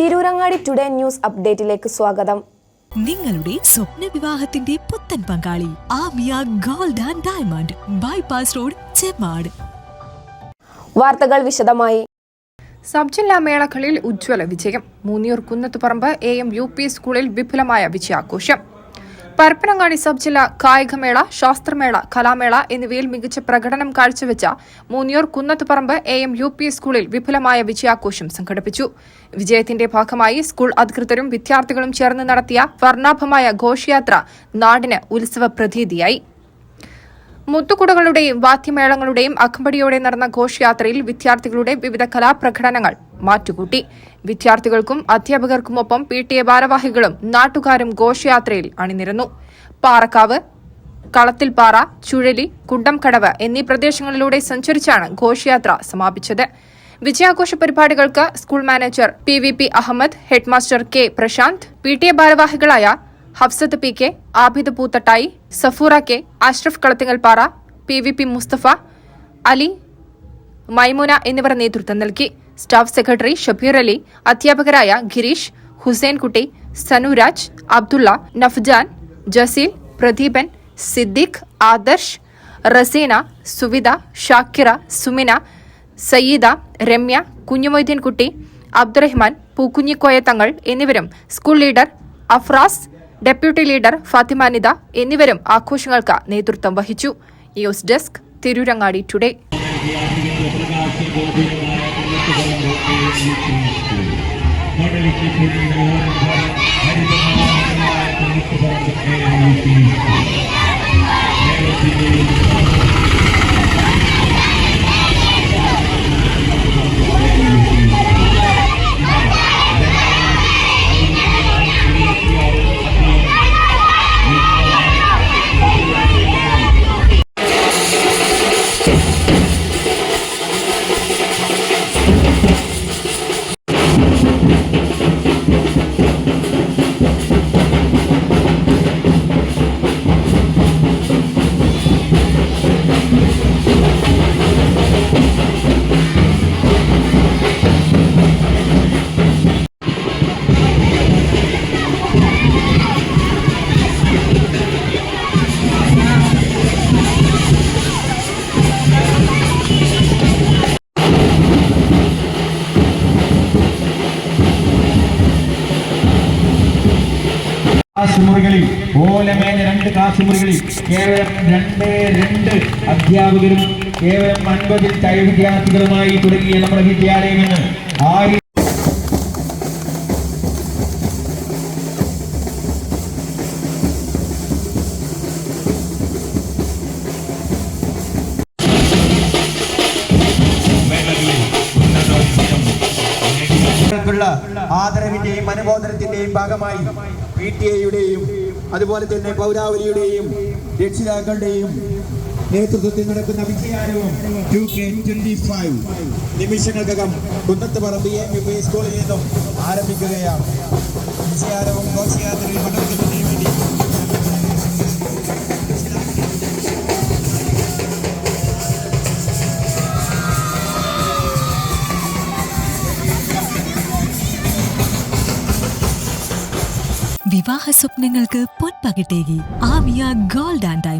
Tirurangadi today news അപ്ഡേറ്റിലേക്ക് സ്വാഗതം. നിങ്ങളുടെ സ്വപ്ന വിവാഹത്തിന്റെ പുത്തൻ പങ്കാളി Amiya gold and diamond bypass road Chemmad. വാർത്തകൾ വിശദമായി. സബ് ജില്ലാ മേളകളിൽ ഉജ്ജ്വല വിജയം. Moonniyur Kunnathuparamba A M U P സ്കൂളിൽ വിപുലമായ വിജയാഘോഷം. പരപ്പനങ്ങാടി സബ് ജില്ലാ കായികമേള ശാസ്ത്രമേള കലാമേള എന്നിവയിൽ മികച്ച പ്രകടനം കാഴ്ചവെച്ച Moonniyur Kunnathuparamba A M U P സ്കൂളിൽ വിപുലമായ വിജയാഘോഷം സംഘടിപ്പിച്ചു. വിജയത്തിന്റെ ഭാഗമായി സ്കൂൾ അധികൃതരും വിദ്യാർത്ഥികളും ചേർന്ന് നടത്തിയ വർണാഭമായ ഘോഷയാത്ര നാടിന് ഉത്സവ പ്രതീതിയായി. മുത്തുകുടകളുടെയും വാദ്യമേളങ്ങളുടെയും അകമ്പടിയോടെ നടന്ന ഘോഷയാത്രയിൽ വിദ്യാർത്ഥികളുടെ വിവിധ കലാപ്രകടനങ്ങൾ മാറ്റുകൂട്ടി. വിദ്യാർത്ഥികൾക്കും അധ്യാപകർക്കുമൊപ്പം പി ടി എ ഭാരവാഹികളും നാട്ടുകാരും ഘോഷയാത്രയിൽ അണിനിരന്നു. പാറക്കാവ് കളത്തിൽപ്പാറ ചുഴലി കുണ്ടംകടവ് എന്നീ പ്രദേശങ്ങളിലൂടെ സഞ്ചരിച്ചാണ് ഘോഷയാത്ര സമാപിച്ചത്. വിജയാഘോഷ പരിപാടികൾക്ക് school manager P V P Ahammed headmaster K Prasanth P T A ഭാരവാഹികളായ Hafsath P K Abid Poothattayi Safoora K Ashraf Kalathingalpara P V P Musthafa Ali Maimuna എന്നിവർ നേതൃത്വം നൽകി. സ്റ്റാഫ് സെക്രട്ടറി ഷബീർ അലി അധ്യാപകരായ ഗിരീഷ് ഹുസൈൻകുട്ടി സനുരാജ് അബ്ദുള്ള നഫ്ജാൻ ജസീൽ പ്രദീപൻ സിദ്ദിഖ് ആദർശ് റസീന സുവിത ഷാക്കിറ സുമിന സയ്യിദ രമ്യ കുഞ്ഞുമൊയ്തീൻകുട്ടി അബ്ദുറഹ്മാൻ പൂക്കുഞ്ഞിക്കോയ തങ്ങൾ എന്നിവരും school leader Afras deputy leader Fathima Nida എന്നിവരും ആഘോഷങ്ങൾക്ക് നേതൃത്വം വഹിച്ചു. News desk Tirurangadi today. Class മുറികളിൽ ഓലമേഞ്ഞ രണ്ട് ക്ലാസ്മുറികളിൽ കേവലം രണ്ട് രണ്ട് അധ്യാപകരും കേവലം അൻപതിൽ തൈ വിദ്യാർത്ഥികളുമായി തുടങ്ങിയ നമ്മുടെ വിദ്യാലയം ഇന്ന് ആയിരം അനുമോദനത്തിന്റെയും ഭാഗമായി പി ടി എയുടെയും അതുപോലെ തന്നെ പൗരാവലിയുടെയും രക്ഷിതാക്കളുടെയും നേതൃത്വത്തിൽ നടക്കുന്ന വിജയാരവം ടു കെ നിമിഷങ്ങൾക്കകം പി സ്കൂളിൽ നിന്നും ആരംഭിക്കുകയാണ്. വിജയാരവം ഘോഷയാത്രയിൽ പങ്കെടുക്കുന്നതിന് വിവാഹ സ്വപ്നങ്ങൾക്ക് പൊൻപകിട്ടേകി. Aamiya gold and diamond.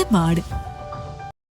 Chemmad